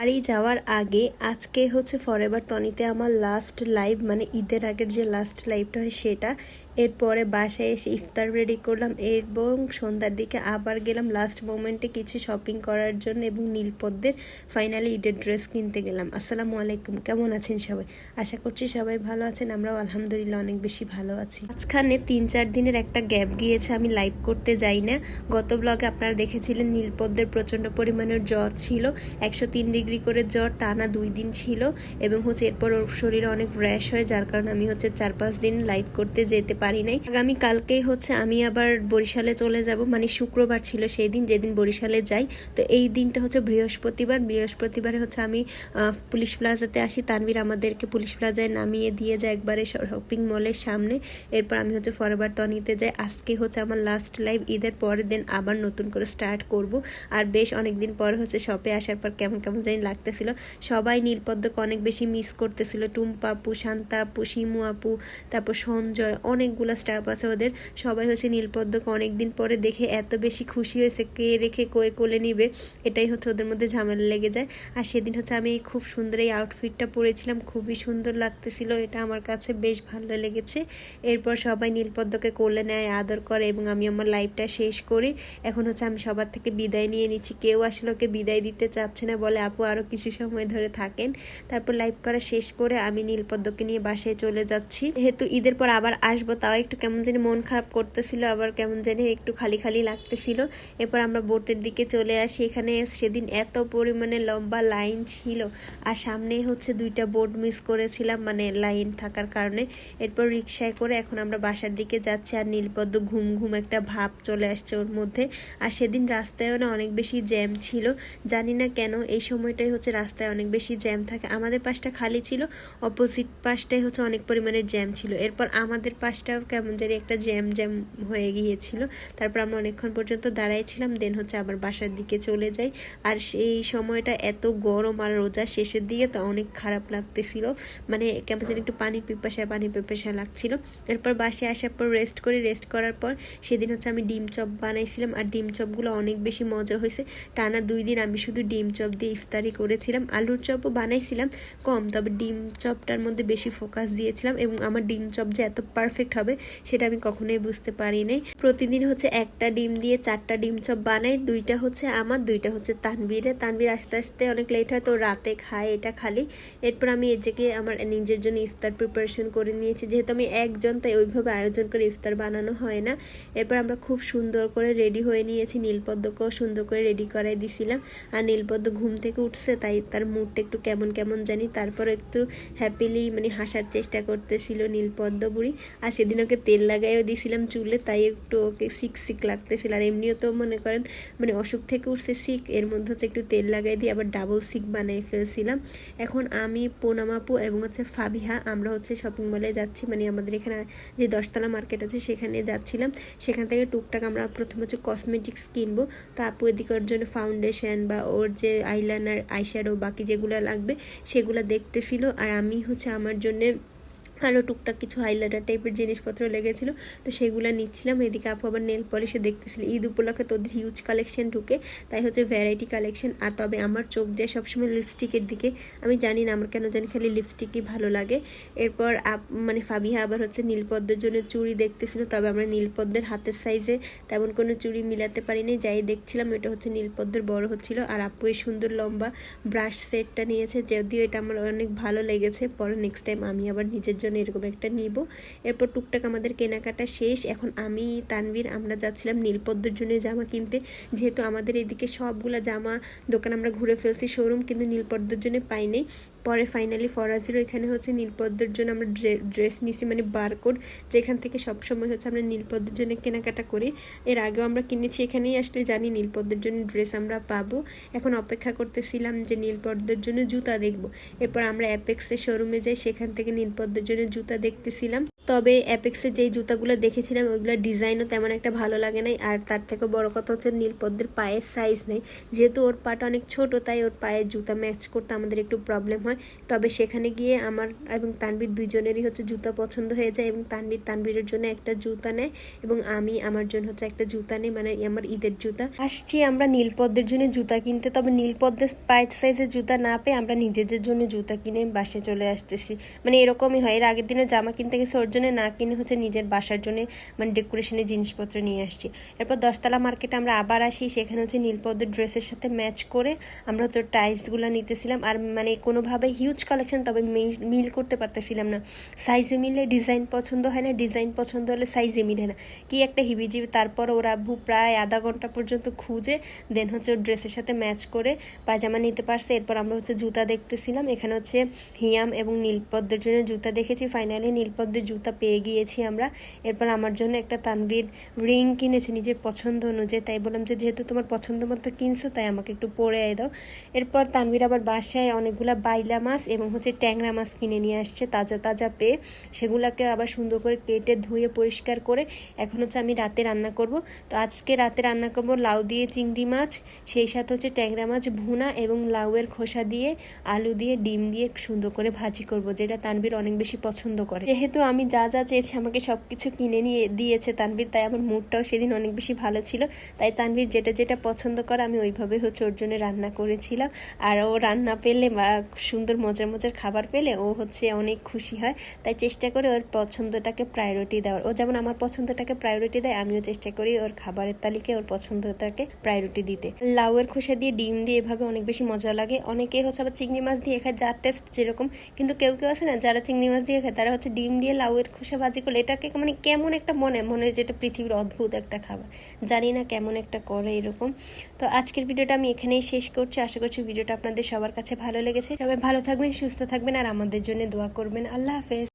বাড়ি যাওয়ার আগে আজকে হচ্ছে ফরএভার টনিতে আমার লাস্ট লাইভ মানে ঈদের আগের যে লাস্ট লাইভটা হয় সেটা এরপরে বাসায় এসে ইফতার রেডি করলাম এবং সন্ধ্যার দিকে আবার গেলাম লাস্ট মোমেন্টে কিছু শপিং করার জন্য এবং নীলপদ্মের ফাইনালি ঈদের ড্রেস কিনতে গেলাম। আসসালামু আলাইকুম, কেমন আছেন সবাই? আশা করছি সবাই ভালো আছেন, আমরাও আলহামদুলিল্লাহ অনেক বেশি ভালো আছি। মাঝখানে তিন চার দিনের একটা গ্যাপ গিয়েছে, আমি লাইভ করতে যাই না। গত ব্লগে আপনারা দেখেছিলেন নীলপদ্মের প্রচণ্ড পরিমাণের জ্বর ছিল, একশো তিন ডিগ্রি করে জ্বর টানা দুই দিন ছিল এবং হচ্ছে এরপর ওর শরীরে অনেক র্যাশ হয়, যার কারণে আমি হচ্ছে চার পাঁচ দিন লাইভ করতে যেতে পারি নাই। আগামী কালকেই হচ্ছে আমি আবার বরিশালে চলে যাব। মানে শুক্রবার ছিল সেই দিন যেদিন বরিশালে যাই। তো এই দিনটা হচ্ছে বৃহস্পতিবার। বৃহস্পতিবারে হচ্ছে আমি পুলিশ প্লাজাতে আসি। তানভীর আমাদেরকে পুলিশ প্লাজায় নামিয়ে দিয়ে যায় একবারে শপিং মলের সামনে। এরপর আমি হচ্ছে ফরবার তনিতে যাই। আজকে হচ্ছে আমার লাস্ট লাইভ ঈদের পরের দিন আবার নতুন করে স্টার্ট করব। আর বেশ অনেক দিন পর হচ্ছে শপে আসার পর কেমন কেমন জানি লাগতেছিল। সবাই নীলপদ্মকে অনেক বেশি মিস করতেছিল। টুম্পা আপু, শান্তা আপু, শিমু আপু, তারপর সঞ্জয় অনেকগুলো স্টাফ আছে ওদের। সবাই হচ্ছে নীলপদ্মকে অনেক দিন পরে দেখে এত বেশি খুশি হয়েছে, কে রেখে কয়ে কোলে নিবে, এটাই হচ্ছে ওদের মধ্যে ঝামেলা লেগে যায়। আর সেদিন হচ্ছে আমি খুব সুন্দর এই আউটফিটটা পরেছিলাম, খুবই সুন্দর লাগতেছিল, এটা আমার কাছে বেশ ভালো লেগেছে। এরপর সবাই নীলপদ্মকে কোলে নেয়, আদর করে এবং আমি আমার লাইফটা শেষ করি। এখন হচ্ছে আমি সবার থেকে বিদায় নিয়ে নিচ্ছি, কেউ আসলে ওকে বিদায় দিতে চাচ্ছে না বলে আপু আরও কিছু সময় ধরে থাকেন। তারপর লাইভ করা শেষ করে আমি নীলপদ্মকে নিয়ে বাসায় চলে যাচ্ছি। যেহেতু ঈদের পর আবার আসব তাও একটু কেমন জানি মন খারাপ করতেছিল, আবার কেমন জানি একটু খালি খালি লাগতেছিল। এরপর আমরা বোটের দিকে চলে আসি। এখানে সেদিন এত পরিমাণে লম্বা লাইন ছিল, আর সামনে হচ্ছে দুইটা বোট মিস করেছিলাম মানে লাইন থাকার কারণে। এরপর রিক্সায় করে এখন আমরা বাসার দিকে যাচ্ছি, আর নীলপদ্ম ঘুম ঘুম একটা ভাব চলে আসছে ওর মধ্যে। আর সেদিন রাস্তায়ও না অনেক বেশি জ্যাম ছিল। জানি না কেন, এই সময়টাই হচ্ছে রাস্তায় অনেক বেশি জ্যাম থাকে। আমাদের পাশটা খালি ছিল, অপোজিট পাশটাই হচ্ছে অনেক পরিমাণের জ্যাম ছিল। এরপর আমাদের পাশটাও কেমন জানি একটা জ্যাম জ্যাম হয়ে গিয়েছিল। তারপর আমরা অনেকক্ষণ পর্যন্ত দাঁড়াইছিলাম দেন হচ্ছে আবার বাসার দিকে চলে যাই। আর সেই সময়টা এত গরম আর রোজা শেষের দিকে তো অনেক খারাপ লাগতেছিল। মানে কেমন জানি একটু পানি পিপাসা পানি পিপাসা লাগছিল। এরপর বাসে আসার পর রেস্ট করি রেস্ট করার পর সেদিন হচ্ছে আমি ডিম চপ বানাইছিলাম। আর ডিম চপগুলো অনেক বেশি মজা হয়েছে। টানা দুই দিন আমি শুধু ডিম চপ দিয়ে ইফতারি করেছিলাম। আলুর চপও বানাইছিলাম কম, তবে ডিম চপটার মধ্যে বেশি ফোকাস দিয়েছিলাম এবং আমার ডিম চপ যে এত পারফেক্ট হবে সেটা আমি কখনোই বুঝতে পারি নাই। প্রতিদিন হচ্ছে একটা ডিম দিয়ে চারটা ডিম চপ বানাই, দুইটা হচ্ছে আমার, দুইটা হচ্ছে তানবীরে তানবীর আস্তে আস্তে অনেক লেট হয়, তো রাতে খায় এটা খালি। এরপর আমি এদিকে আমার নিজের জন্য ইফতার প্রিপারেশন করে নিয়েছি। যেহেতু আমি একজন, তাই ওইভাবে আয়োজন করে ইফতার বানানো হয় না। এরপর আমরা খুব সুন্দর করে রেডি হয়ে নিয়েছি, নীলপদ্মকেও সুন্দর করে রেডি করাই দিছিলাম। আর নীলপদ্ম ঘুম থেকে উঠছে, তাই তার মুডটা একটু কেমন কেমন জানি। তারপর একটু হ্যাপিলি মানে হাসার চেষ্টা করতেছিল নীলপদ্ম বুড়ি। আর সেদিন ওকে তেল লাগাইও দিয়েছিলাম চুলে, তাই একটু ওকে সিক সিক লাগতেছিল। আর এমনিও তো মনে করেন মানে অসুখ থেকে উঠছে সিক এর মধ্যে হচ্ছে একটু তেল লাগাই দিয়ে আবার ডাবল সিক বানিয়ে ফেলছিলাম। এখন আমি পোনামাপু এবং হচ্ছে ফাবিহা, আমরা হচ্ছে শপিং মলে যাচ্ছি। মানে আমাদের এখানে যে দশতলা মার্কেট আছে, সেখানে যাচ্ছিলাম। সেখান থেকে টুকটাক আমরা প্রথম হচ্ছে কসমেটিক্স কিনবো। তো আপু এদিকে ওর জন্য ফাউন্ডেশন বা ওর যে আইলাইনার আইশ্যাডো বাকি যেগুলো লাগবে, সেগুলো দেখতেছিল। আর আমি হচ্ছে আমার জন্যে আরও টুকটাক কিছু হাইলাইটার টাইপের জিনিসপত্র লেগেছিল। তো সেগুলো নিচ্ছিলাম। এদিকে আপু আবার নেল পলিশে দেখতেছিল, ঈদ উপলক্ষে তোদের হিউজ কালেকশন ঢুকে, তাই হচ্ছে ভ্যারাইটি কালেকশন আর তবে আমার চোখ দিয়ে সবসময় লিপস্টিকের দিকে, আমি জানি না আমার কেন জানি খালি লিপস্টিকই ভালো লাগে। এরপর আপ মানে ফাবিহা আবার হচ্ছে নীলপদ্মের জন্য চুড়ি দেখতেছিল, তবে আমরা নীলপদ্মের হাতের সাইজে তেমন কোনো চুড়ি মিলাতে পারিনি। যাই দেখছিলাম, এটা হচ্ছে নীলপদ্মের বড় হচ্ছিল। আর আপু এই সুন্দর লম্বা ব্রাশ সেটটা নিয়েছে, যদিও এটা আমার অনেক ভালো লেগেছে, পরে নেক্সট টাইম আমি আবার নিজের জন্য এরকম একটা নিব। এরপর টুকটাক আমাদের কেনাকাটা শেষ। এখন আমি, তানভীর, আমরা যাচ্ছিলাম নীলপদ্মর জন্য জামা কিনতে। যেহেতু আমাদের এদিকে সবগুলা জামা দোকান আমরা ঘুরে ফেলছি শোরুম কিন্তু নীলপদ্মর জন্য পাইনি পরে ফাইনালি ফরাজির ওইখানে হচ্ছে নীলপদ্মের জন্য আমরা ড্রেস নিছি মানে বারকোড যেখান থেকে সবসময় হচ্ছে আমরা নীলপদ্মের জন্য কেনাকাটা করি। এর আগেও আমরা কিনেছি, এখানেই আসলে জানি নীলপদ্মের জন্য ড্রেস আমরা পাবো। এখন অপেক্ষা করতেছিলাম যে নীলপদ্মের জন্য জুতা দেখব। এরপর আমরা অ্যাপেক্সের শোরুমে যাই, সেখান থেকে নীলপদ্মের জন্য জুতা দেখতেছিলাম। তবে অ্যাপেক্সের যেই জুতাগুলো দেখেছিলাম, ওইগুলোর ডিজাইনও তেমন একটা ভালো লাগে নাই। আর তার থেকে বড় কথা হচ্ছে নীলপদ্মের পায়ের সাইজ নেই। যেহেতু ওর পাটা অনেক ছোট, তাই ওর পায়ের জুতা ম্যাচ করতে আমাদের একটু প্রবলেম হয়। তবে সেখানে গিয়ে আমার এবং তানবীর দুইজনেরই হচ্ছে জুতা পছন্দ হয়ে যায় এবং তানবীর তানবীরের জন্য একটা জুতা নেয় এবং আমি আমার জন্য হচ্ছে একটা জুতা নেই মানে আমার ঈদের জুতা। আসছি আমরা নীলপদ্মের জন্য জুতা কিনতে, তবে নীলপদ্মের পায়ের সাইজের জুতা না পেয়ে আমরা নিজেদের জন্য জুতা কিনে বাসে চলে আসতেছি। মানে এরকমই হয়। এর আগের দিনে জামা কিনতে গেছে, ওর জন্য না কিনে হচ্ছে নিজের বাসার জন্য মানে ডেকোরেশনের জিনিসপত্র নিয়ে আসছি। এরপর দশতলা মার্কেটে আমরা আবার আসি, সেখানে হচ্ছে নীলপদ্মের ড্রেসের সাথে ম্যাচ করে আমরা হচ্ছে টাইলসগুলো নিতেছিলাম। আর মানে কোনোভাবে হিউজ কালেকশন তবে মিল করতে পারতেছিলাম না। সাইজে মিলে ডিজাইন পছন্দ হয় না ডিজাইন পছন্দ হলে সাইজে মিলে না। কি একটা হিবিজিবি, তারপর ওরা আব্বু প্রায় আধা ঘণ্টা পর্যন্ত খুঁজে দেন হচ্ছে ওর ড্রেসের সাথে ম্যাচ করে পায়জামা নিতে পারছে। এরপর আমরা হচ্ছে জুতা দেখতেছিলাম, এখানে হচ্ছে হিয়াম এবং নীলপদ্মের জন্য জুতা দেখেছি। ফাইনালি নীলপদ্মের জুতা পেয়ে গিয়েছি আমরা। এরপর আমার জন্য একটা তানভীর রিং কিনেছি নিজের পছন্দ অনুযায়ী। তাই বললাম যে, যেহেতু তোমার পছন্দ মতো কিনছো, তাই আমাকে একটু পরে দাও। এরপর তানভীর আবার বাসায় অনেকগুলা বাইলা মাছ এবং হচ্ছে ট্যাংরা মাছ কিনে নিয়ে আসছে তাজা তাজা পেয়ে। সেগুলোকে আবার সুন্দর করে কেটে ধুয়ে পরিষ্কার করে এখন হচ্ছে আমি রাতে রান্না করব। তো আজকে রাতে রান্না করব লাউ দিয়ে চিংড়ি মাছ, সেই সাথে হচ্ছে ট্যাংরা মাছ, ভুনা এবং লাউয়ের খোসা দিয়ে, আলু দিয়ে, ডিম দিয়ে সুন্দর করে ভাজি করব, যেটা তানভীর অনেক বেশি পছন্দ করে। যেহেতু আমি যা যা চেয়েছে আমাকে সব কিছু কিনে নিয়ে দিয়েছে তানভীর, তাই আমার মুডটাও সেদিন অনেক বেশি ভালো ছিল। তাই তানভীর যেটা যেটা পছন্দ করে আমি ওইভাবে হচ্ছে ওর জন্য রান্না করেছিলাম। আর ও রান্না পেলে বা সুন্দর মজার মজার খাবার পেলে ও হচ্ছে অনেক খুশি হয়। তাই চেষ্টা করে ওর পছন্দটাকে প্রায়োরিটি দেওয়ার। ও যেমন আমার পছন্দটাকে প্রায়োরিটি দেয়, আমিও চেষ্টা করি ওর খাবারের তালিকায় ওর পছন্দটাকে প্রায়োরিটি দিতে। লাউয়ের খোসা দিয়ে, ডিম দিয়ে এভাবে অনেক বেশি মজা লাগে। অনেকে হচ্ছে আবার চিংড়ি মাছ দিয়ে খায়, যার টেস্ট যেরকম। কিন্তু কেউ কেউ আছে না, যারা চিংড়ি মাছ দিয়ে খায়, তারা হচ্ছে ডিম দিয়ে লাউয়ের খোসা ভাজি করলে এটাকে মানে কেমন একটা মনে মনে যেটা পৃথিবীর অদ্ভুত একটা খাবার। জানি না কেমন একটা করে এরকম। তো আজকের ভিডিওটা আমি এখানেই শেষ করছি। আশা করছি ভিডিওটা আপনাদের সবার কাছে ভালো লেগেছে। সবাই ভালো থাকবেন, সুস্থ থাকবেন, আর আমাদের জন্য দোয়া করবেন। আল্লাহ হাফেজ।